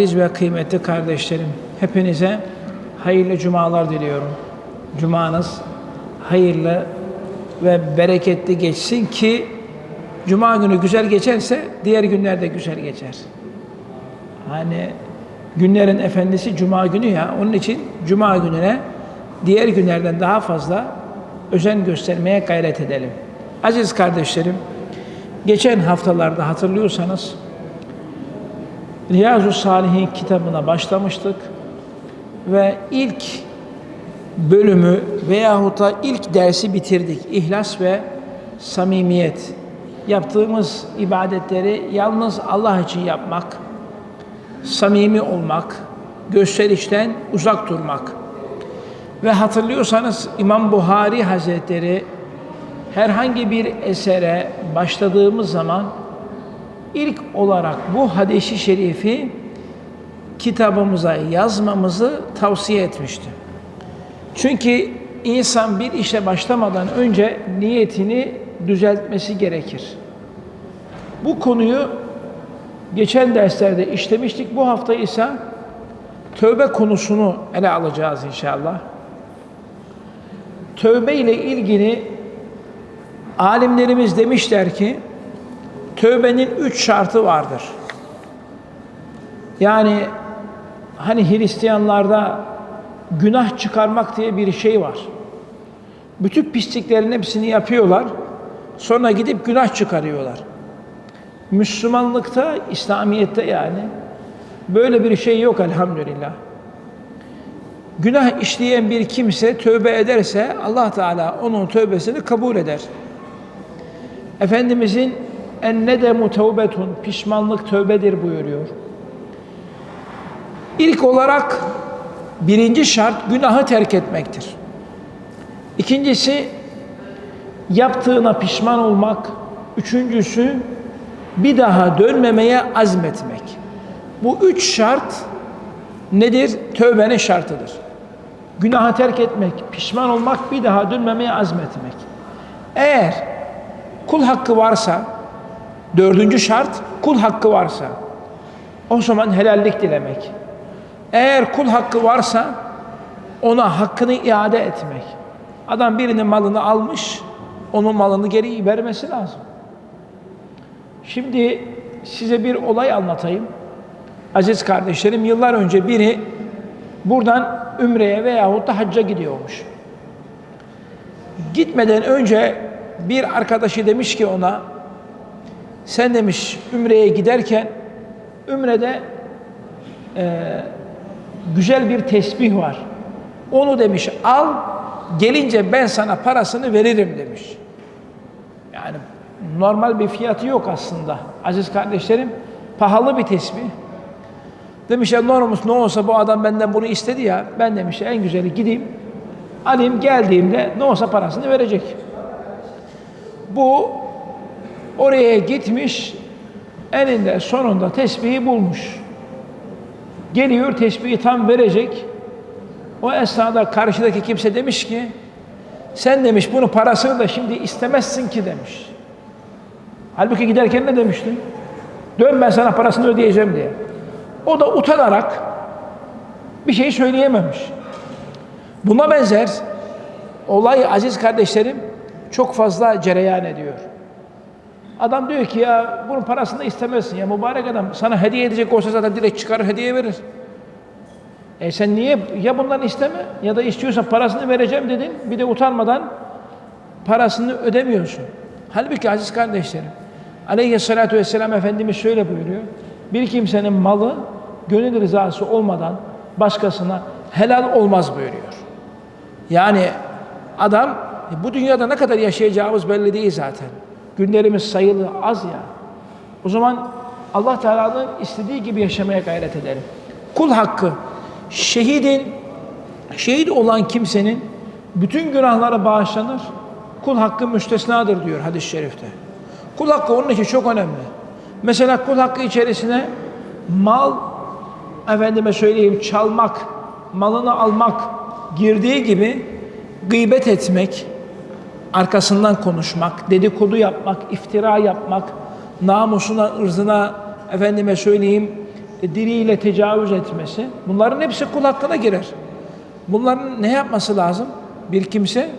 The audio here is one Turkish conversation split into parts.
Aziz ve kıymetli kardeşlerim, hepinize hayırlı cumalar diliyorum. Cumanız hayırlı ve bereketli geçsin ki cuma günü güzel geçerse diğer günler de güzel geçer. Hani günlerin efendisi cuma günü ya onun için cuma gününe diğer günlerden daha fazla özen göstermeye gayret edelim. Aziz kardeşlerim, geçen haftalarda hatırlıyorsanız Riyazu Salihin kitabına başlamıştık ve ilk bölümü veyahut da ilk dersi bitirdik. İhlas ve samimiyet. Yaptığımız ibadetleri yalnız Allah için yapmak, samimi olmak, gösterişten uzak durmak. Ve hatırlıyorsanız İmam Buhari Hazretleri herhangi bir esere başladığımız zaman ilk olarak bu hadisi şerifi kitabımıza yazmamızı tavsiye etmişti. Çünkü insan bir işe başlamadan önce niyetini düzeltmesi gerekir. Bu konuyu geçen derslerde işlemiştik. Bu hafta ise tövbe konusunu ele alacağız inşallah. Tövbe ile ilgili alimlerimiz demişler ki tövbenin üç şartı vardır. Yani hani Hristiyanlarda günah çıkarmak diye bir şey var. Bütün pisliklerin hepsini yapıyorlar. Sonra gidip günah çıkarıyorlar. Müslümanlıkta, İslamiyet'te yani böyle bir şey yok elhamdülillah. Günah işleyen bir kimse tövbe ederse Allah Teala onun tövbesini kabul eder. Efendimizin en nedemu tevbetun pişmanlık tövbedir buyuruyor. İlk olarak birinci şart günahı terk etmektir. İkincisi yaptığına pişman olmak. Üçüncüsü bir daha dönmemeye azmetmek. Bu üç şart nedir? Tövbenin şartıdır. Günahı terk etmek, pişman olmak, bir daha dönmemeye azmetmek. Eğer kul hakkı varsa, dördüncü şart kul hakkı varsa, o zaman helallik dilemek. Eğer kul hakkı varsa, ona hakkını iade etmek. Adam birinin malını almış, onun malını geri vermesi lazım. Şimdi size bir olay anlatayım. Aziz kardeşlerim, yıllar önce biri buradan Ümre'ye veyahut da hacca gidiyormuş. Gitmeden önce bir arkadaşı demiş ki ona, sen demiş Ümre'ye giderken, Ümre'de e, güzel bir tesbih var. Onu demiş al, gelince ben sana parasını veririm demiş. Yani normal bir fiyatı yok aslında. Aziz kardeşlerim, pahalı bir tesbih. Demiş ya normal ne olsa bu adam benden bunu istedi ya, ben demiş en güzeli gideyim, alayım geldiğimde ne olsa parasını verecek. Bu oraya gitmiş, elinde sonunda tesbihi bulmuş. Geliyor tesbihi tam verecek. O esnada karşıdaki kimse demiş ki, sen demiş bunu parasını da şimdi istemezsin ki demiş. Halbuki giderken ne demiştin? Dön ben sana parasını ödeyeceğim diye. O da utanarak bir şey söyleyememiş. Buna benzer olay aziz kardeşlerim çok fazla cereyan ediyor. Adam diyor ki ya bunun parasını istemezsin ya mübarek adam sana hediye edecek olsa zaten direkt çıkarır hediye verir. E sen niye ya bundan isteme ya da istiyorsan parasını vereceğim dedin bir de utanmadan parasını ödemiyorsun. Halbuki aziz kardeşlerim Aleyhisselatü Vesselam Efendimiz şöyle buyuruyor. Bir kimsenin malı gönül rızası olmadan başkasına helal olmaz buyuruyor. Yani adam bu dünyada ne kadar yaşayacağımız belli değil zaten. Günlerimiz sayılı az ya. O zaman Allah Teala'nın istediği gibi yaşamaya gayret edelim. Kul hakkı şehidin şehit olan kimsenin bütün günahları bağışlanır. Kul hakkı müstesnadır diyor hadis-i şerifte. Kul hakkı onun için çok önemli. Mesela kul hakkı içerisine mal, efendime söyleyeyim çalmak, malını almak girdiği gibi gıybet etmek, arkasından konuşmak, dedikodu yapmak, iftira yapmak, namusuna, ırzına, efendime söyleyeyim, e, diliyle tecavüz etmesi bunların hepsi kul hakkına girer. Bunların ne yapması lazım? Bir kimse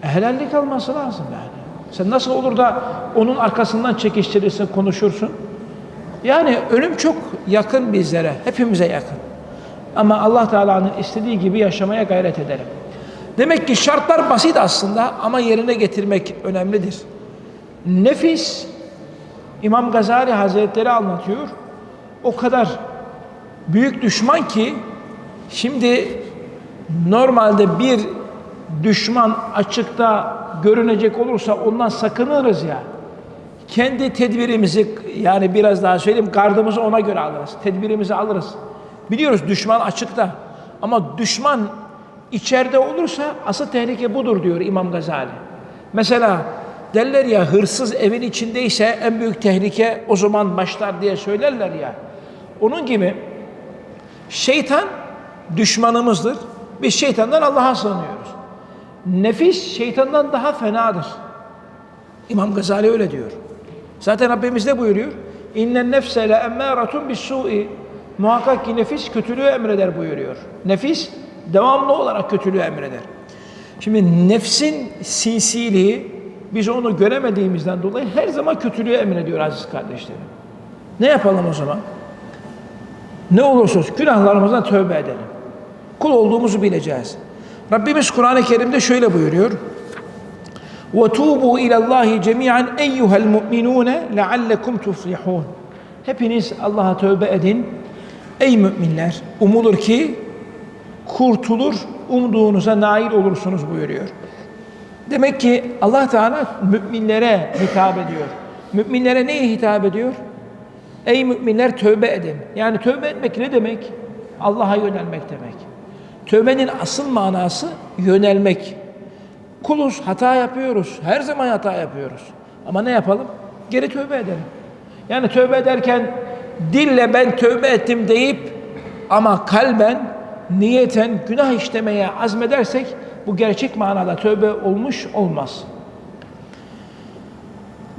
helallik alması lazım yani. Sen nasıl olur da onun arkasından çekiştirirsin, konuşursun? Yani ölüm çok yakın bizlere, hepimize yakın. Ama Allah Teala'nın istediği gibi yaşamaya gayret edelim. Demek ki şartlar basit aslında ama yerine getirmek önemlidir. Nefis, İmam Gazali Hazretleri anlatıyor. O kadar büyük düşman ki şimdi normalde bir düşman açıkta görünecek olursa ondan sakınırız ya. Kendi tedbirimizi yani biraz daha söyleyeyim gardımızı ona göre alırız. Tedbirimizi alırız. Biliyoruz düşman açıkta. Ama düşman içeride olursa asıl tehlike budur diyor İmam Gazali. Mesela derler ya hırsız evin içindeyse en büyük tehlike o zaman başlar diye söylerler ya. Onun gibi şeytan düşmanımızdır. Biz şeytandan Allah'a sığınıyoruz. Nefis şeytandan daha fenadır. İmam Gazali öyle diyor. Zaten Rabbimiz ne buyuruyor? İnnen nefse le emmâratun bis. Muhakkak ki nefis kötülüğü emreder buyuruyor. Nefis devamlı olarak kötülüğü emreder. Şimdi nefsin sinsiliği biz onu göremediğimizden dolayı her zaman kötülüğü emrediyor aziz kardeşlerim. Ne yapalım o zaman? Ne olursa olsun günahlarımızdan tövbe edelim. Kul olduğumuzu bileceğiz. Rabbimiz Kur'an-ı Kerim'de şöyle buyuruyor. وَتُوبُوا اِلَى اللّٰهِ جَمِيعًا اَيُّهَا الْمُؤْمِنُونَ لَعَلَّكُمْ تُفْلِحُونَ Hepiniz Allah'a tövbe edin. Ey müminler! Umulur ki kurtulur, umduğunuza nail olursunuz buyuruyor. Demek ki Allah Teala müminlere hitap ediyor. Müminlere neye hitap ediyor? Ey müminler tövbe edin. Yani tövbe etmek ne demek? Allah'a yönelmek demek. Tövbenin asıl manası yönelmek. Kuluz, hata yapıyoruz. Her zaman hata yapıyoruz. Ama ne yapalım? Geri tövbe edelim. Yani tövbe ederken dille ben tövbe ettim deyip ama kalben, niyeten günah işlemeye azmedersek bu gerçek manada tövbe olmuş olmaz.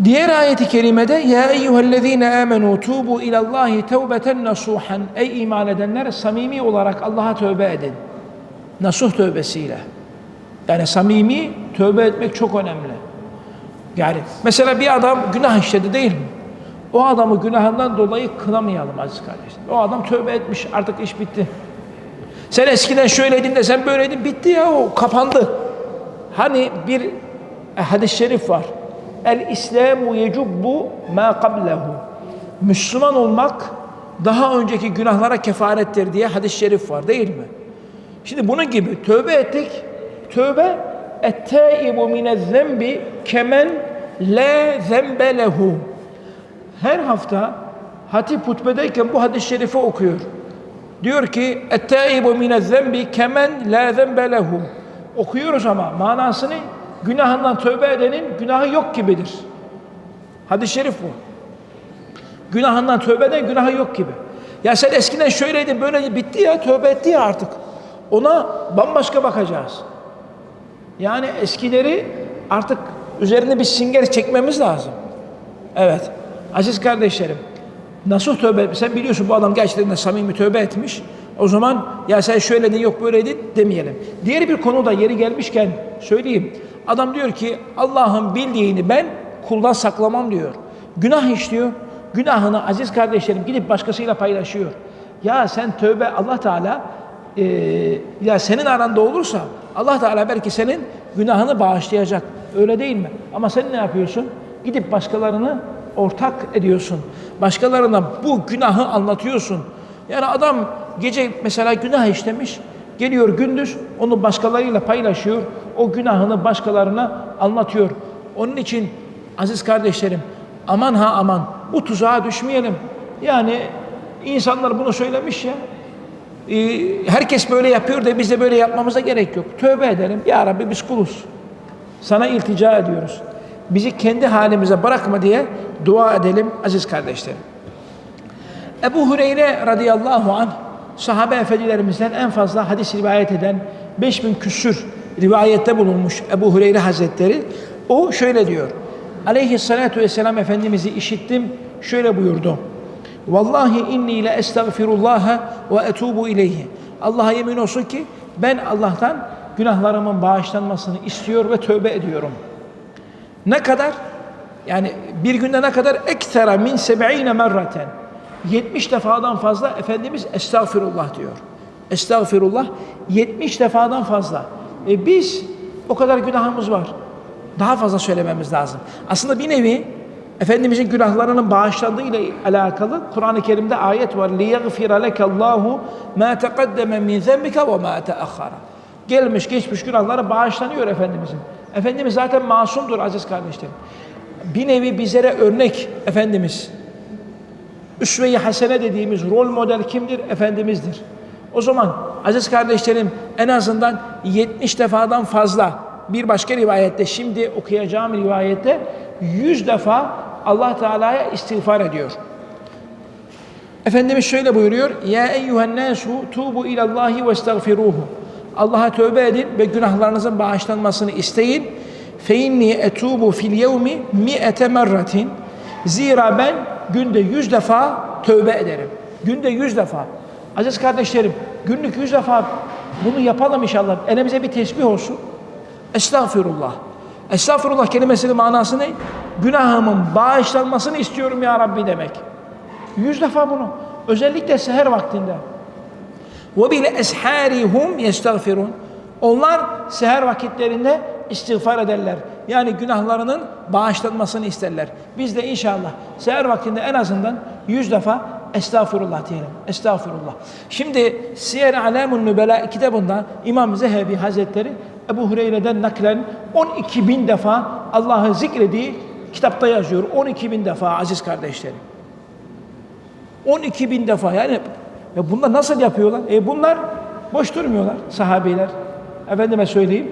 Diğer ayeti kerimede ya eyyühellezine amenu tubu ilallahi tevbeten nasuhan ey iman edenler samimi olarak Allah'a tövbe edin. Nasuh tövbesiyle. Yani samimi tövbe etmek çok önemli. Yani mesela bir adam günah işledi değil mi? O adamı günahından dolayı kınamayalım aziz kardeşler. O adam tövbe etmiş artık iş bitti. Sen eskiden şöyleydin de sen böyleydin bitti ya o kapandı. Hani bir hadis-i şerif var. El İslamu yecubbu ma qablehu. Müslüman olmak daha önceki günahlara kefarettir diye hadis-i şerif var değil mi? Şimdi bunun gibi tövbe ettik. Tövbe ettaibu minez-zembi kemen la zembe lehu. Her hafta hatip hutbedeyken bu hadis-i şerifi okuyor. Diyor ki ettaibu minez-zembi kemen la zembe lehu. Okuyoruz ama manasını günahından tövbe edenin günahı yok gibidir. Hadis-i şerif bu. Günahından tövbe eden günahı yok gibi. Ya sen eskiden şöyleydin böyleydin bitti ya tövbe etti ya artık. Ona bambaşka bakacağız. Yani eskileri artık üzerine bir singer çekmemiz lazım. Evet. Aziz kardeşlerim, nasıl tövbe Sen biliyorsun bu adam gerçekten samimi tövbe etmiş. O zaman ya sen şöyledin yok böyleydin demeyelim. Diğer bir konu da yeri gelmişken söyleyeyim. Adam diyor ki Allah'ın bildiğini ben kuldan saklamam diyor. Günah işliyor. Günahını aziz kardeşlerim gidip başkasıyla paylaşıyor. Ya sen tövbe Allah Teala e, ya senin aranda olursa Allah Teala belki senin günahını bağışlayacak. Öyle değil mi? Ama sen ne yapıyorsun? Gidip başkalarını ortak ediyorsun. Başkalarına bu günahı anlatıyorsun. Yani adam gece mesela günah işlemiş, geliyor gündüz onu başkalarıyla paylaşıyor. O günahını başkalarına anlatıyor. Onun için aziz kardeşlerim aman ha aman bu tuzağa düşmeyelim. Yani insanlar bunu söylemiş ya. Ee, herkes böyle yapıyor da biz de böyle yapmamıza gerek yok. Tövbe edelim. Ya Rabbi biz kuluz. Sana iltica ediyoruz. Bizi kendi halimize bırakma diye dua edelim aziz kardeşlerim. Ebu Hureyre radıyallahu anh sahabe efendilerimizden en fazla hadis rivayet eden 5000 küsür rivayette bulunmuş Ebu Hureyre Hazretleri. O şöyle diyor. Aleyhissalatu vesselam Efendimiz'i işittim. Şöyle buyurdu. Vallahi inni le estağfirullah ve etubu ileyhi. Allah'a yemin olsun ki ben Allah'tan günahlarımın bağışlanmasını istiyor ve tövbe ediyorum. Ne kadar? Yani bir günde ne kadar? Eksera min seb'ine merraten. 70 defadan fazla Efendimiz estağfirullah diyor. Estağfirullah 70 defadan fazla. E biz o kadar günahımız var. Daha fazla söylememiz lazım. Aslında bir nevi Efendimizin günahlarının bağışlandığı ile alakalı Kur'an-ı Kerim'de ayet var. لِيَغْفِرَ لَكَ اللّٰهُ مَا تَقَدَّمَ مِنْ ذَنْبِكَ وَمَا تَأَخَّرَ Gelmiş geçmiş günahları bağışlanıyor Efendimizin. Efendimiz zaten masumdur aziz kardeşlerim. Bir nevi bizlere örnek Efendimiz. Üsve-i hasene dediğimiz rol model kimdir? Efendimizdir. O zaman aziz kardeşlerim en azından 70 defadan fazla bir başka rivayette şimdi okuyacağım rivayette 100 defa Allah Teala'ya istiğfar ediyor. Efendimiz şöyle buyuruyor. Ya eyyühen nasu tubu ilallahi ve estağfiruhu. Allah'a tövbe edin ve günahlarınızın bağışlanmasını isteyin. Fe inni etubu fil yevmi mi'ete merratin. Zira ben günde yüz defa tövbe ederim. Günde yüz defa. Aziz kardeşlerim, günlük yüz defa bunu yapalım inşallah. Elimize bir tesbih olsun. Estağfirullah. Estağfirullah kelimesinin manası ne? Günahımın bağışlanmasını istiyorum ya Rabbi demek. Yüz defa bunu. Özellikle seher vaktinde. Ve bile esharihum yestağfirun. Onlar seher vakitlerinde istiğfar ederler. Yani günahlarının bağışlanmasını isterler. Biz de inşallah seher vaktinde en azından yüz defa estağfurullah diyelim. Estağfurullah. Şimdi Siyer Alamun Nübela kitabında İmam Zehebi Hazretleri Ebu Hureyre'den naklen 12 bin defa Allah'ı zikrediği kitapta yazıyor. 12 bin defa aziz kardeşlerim. 12 bin defa yani ya bunlar nasıl yapıyorlar? E bunlar boş durmuyorlar sahabeler. Efendime söyleyeyim.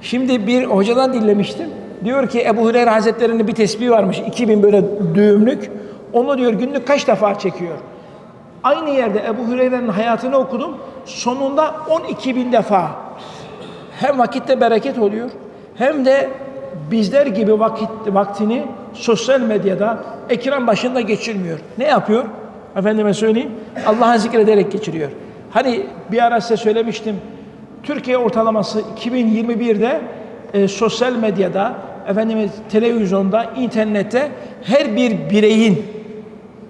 Şimdi bir hocadan dinlemiştim. Diyor ki Ebu Hureyre Hazretleri'nin bir tesbih varmış. 2000 böyle düğümlük. Onu diyor günlük kaç defa çekiyor. Aynı yerde Ebu Hureyre'nin hayatını okudum. Sonunda 12 bin defa. Hem vakitte bereket oluyor. Hem de bizler gibi vakit vaktini sosyal medyada ekran başında geçirmiyor. Ne yapıyor? Efendime söyleyeyim. Allah'a zikrederek geçiriyor. Hani bir ara size söylemiştim. Türkiye ortalaması 2021'de e, sosyal medyada, efendim televizyonda, internette her bir bireyin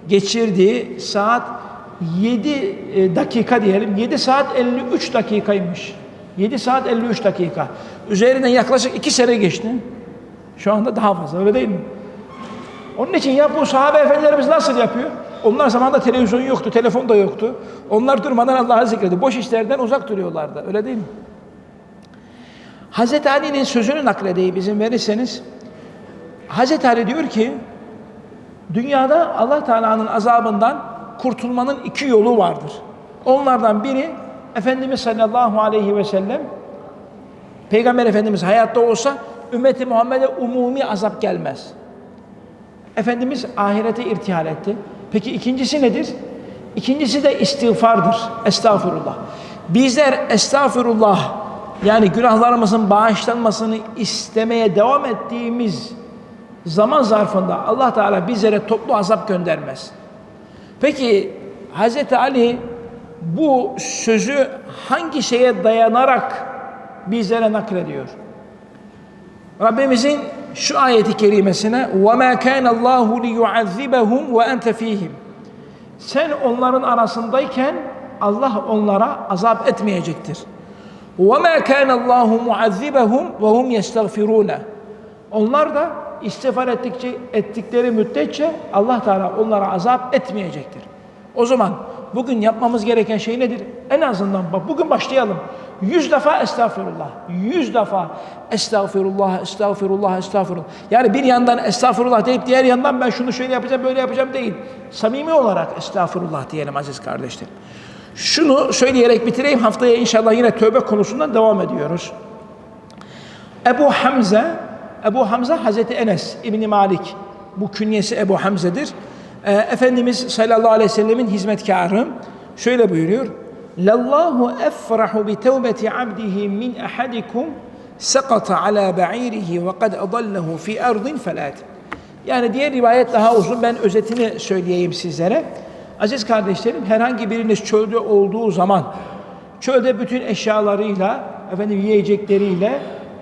geçirdiği saat 7 e, dakika diyelim. 7 saat 53 dakikaymış. 7 saat 53 dakika. Üzerinden yaklaşık 2 sene geçti. Şu anda daha fazla öyle değil mi? Onun için ya bu sahabe efendilerimiz nasıl yapıyor? Onlar zamanında televizyon yoktu, telefon da yoktu. Onlar durmadan Allah'ı zikrediyor. Boş işlerden uzak duruyorlardı. Öyle değil mi? Hazreti Ali'nin sözünü nakledeyim izin verirseniz. Hazreti Ali diyor ki dünyada Allah Teala'nın azabından kurtulmanın iki yolu vardır. Onlardan biri Efendimiz sallallahu aleyhi ve sellem Peygamber Efendimiz hayatta olsa ümmeti Muhammed'e umumi azap gelmez. Efendimiz ahirete irtihal etti. Peki ikincisi nedir? İkincisi de istiğfardır. Estağfurullah. Bizler estağfurullah yani günahlarımızın bağışlanmasını istemeye devam ettiğimiz zaman zarfında Allah Teala bizlere toplu azap göndermez. Peki Hz. Ali bu sözü hangi şeye dayanarak bizlere naklediyor? Rabbimizin şu ayeti kerimesine وَمَا كَانَ اللّٰهُ لِيُعَذِّبَهُمْ وَاَنْتَ ف۪يهِمْ Sen onların arasındayken Allah onlara azap etmeyecektir. وَمَا كَانَ اللّٰهُ مُعَذِّبَهُمْ وَهُمْ يَسْتَغْفِرُونَ Onlar da istiğfar ettikçe, ettikleri müddetçe Allah Teala onlara azap etmeyecektir. O zaman bugün yapmamız gereken şey nedir? En azından bak bugün başlayalım. Yüz defa estağfurullah. Yüz defa estağfurullah, estağfurullah, estağfurullah. Yani bir yandan estağfurullah deyip diğer yandan ben şunu şöyle yapacağım, böyle yapacağım değil. Samimi olarak estağfurullah diyelim aziz kardeşlerim. Şunu söyleyerek bitireyim. Haftaya inşallah yine tövbe konusundan devam ediyoruz. Ebu Hamza, Ebu Hamza Hazreti Enes İbni Malik. Bu künyesi Ebu Hamze'dir. Ee, Efendimiz sallallahu aleyhi ve sellemin hizmetkarı şöyle buyuruyor. Lallahu efrahu bi tevbeti abdihi min ahadikum sakata ala ba'irihi ve kad adallahu fi ardin felat. Yani diğer rivayet daha uzun. Ben özetini söyleyeyim sizlere. Aziz kardeşlerim herhangi biriniz çölde olduğu zaman çölde bütün eşyalarıyla efendim yiyecekleriyle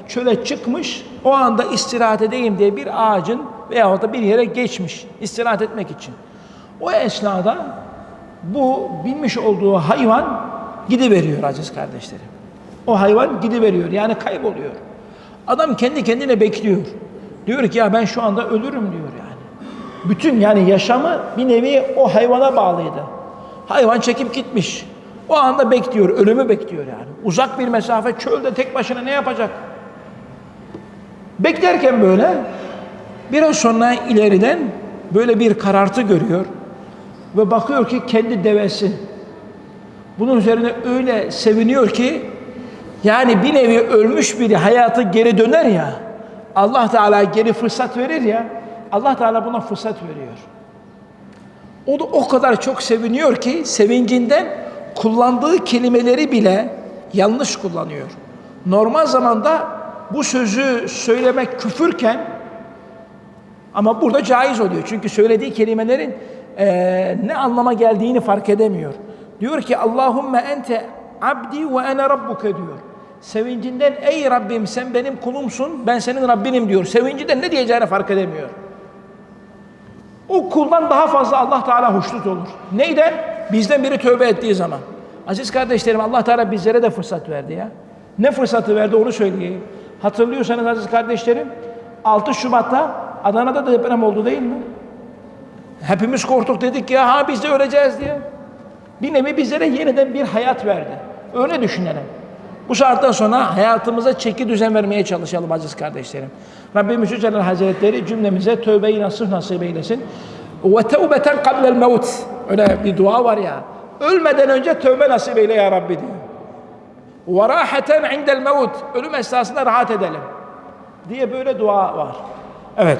çöle çıkmış o anda istirahat edeyim diye bir ağacın veyahut da bir yere geçmiş istirahat etmek için. O esnada bu binmiş olduğu hayvan gidiveriyor aziz kardeşlerim. O hayvan gidiveriyor yani kayboluyor. Adam kendi kendine bekliyor. Diyor ki ya ben şu anda ölürüm diyor yani. Bütün yani yaşamı bir nevi o hayvana bağlıydı. Hayvan çekip gitmiş. O anda bekliyor, ölümü bekliyor yani. Uzak bir mesafe çölde tek başına ne yapacak? Beklerken böyle biraz sonra ileriden böyle bir karartı görüyor ve bakıyor ki kendi devesi. Bunun üzerine öyle seviniyor ki yani bir nevi ölmüş biri hayatı geri döner ya. Allah Teala geri fırsat verir ya. Allah Teala buna fırsat veriyor. O da o kadar çok seviniyor ki sevincinden kullandığı kelimeleri bile yanlış kullanıyor. Normal zamanda bu sözü söylemek küfürken ama burada caiz oluyor. Çünkü söylediği kelimelerin eee, ne anlama geldiğini fark edemiyor. Diyor ki Allahümme ente abdi ve ene rabbuke diyor. Sevincinden ey Rabbim sen benim kulumsun ben senin Rabbinim diyor. Sevincinden ne diyeceğini fark edemiyor. O kuldan daha fazla Allah Teala hoşnut olur. Neyden? Bizden biri tövbe ettiği zaman. Aziz kardeşlerim Allah Teala bizlere de fırsat verdi ya. Ne fırsatı verdi onu söyleyeyim. Hatırlıyorsanız aziz kardeşlerim 6 Şubat'ta Adana'da da deprem oldu değil mi? Hepimiz korktuk dedik ya ha biz de öleceğiz diye. Bir nevi bizlere yeniden bir hayat verdi. Öyle düşünelim. Bu saatten sonra hayatımıza çeki düzen vermeye çalışalım aziz kardeşlerim. Rabbimiz Yücel Hazretleri cümlemize tövbeyi nasıl nasip eylesin. Ve tevbeten kablel mevt. Öyle bir dua var ya. Ölmeden önce tövbe nasip eyle ya Rabbi diyor. Ve raheten indel mevt. Ölüm esnasında rahat edelim. Diye böyle dua var. Evet.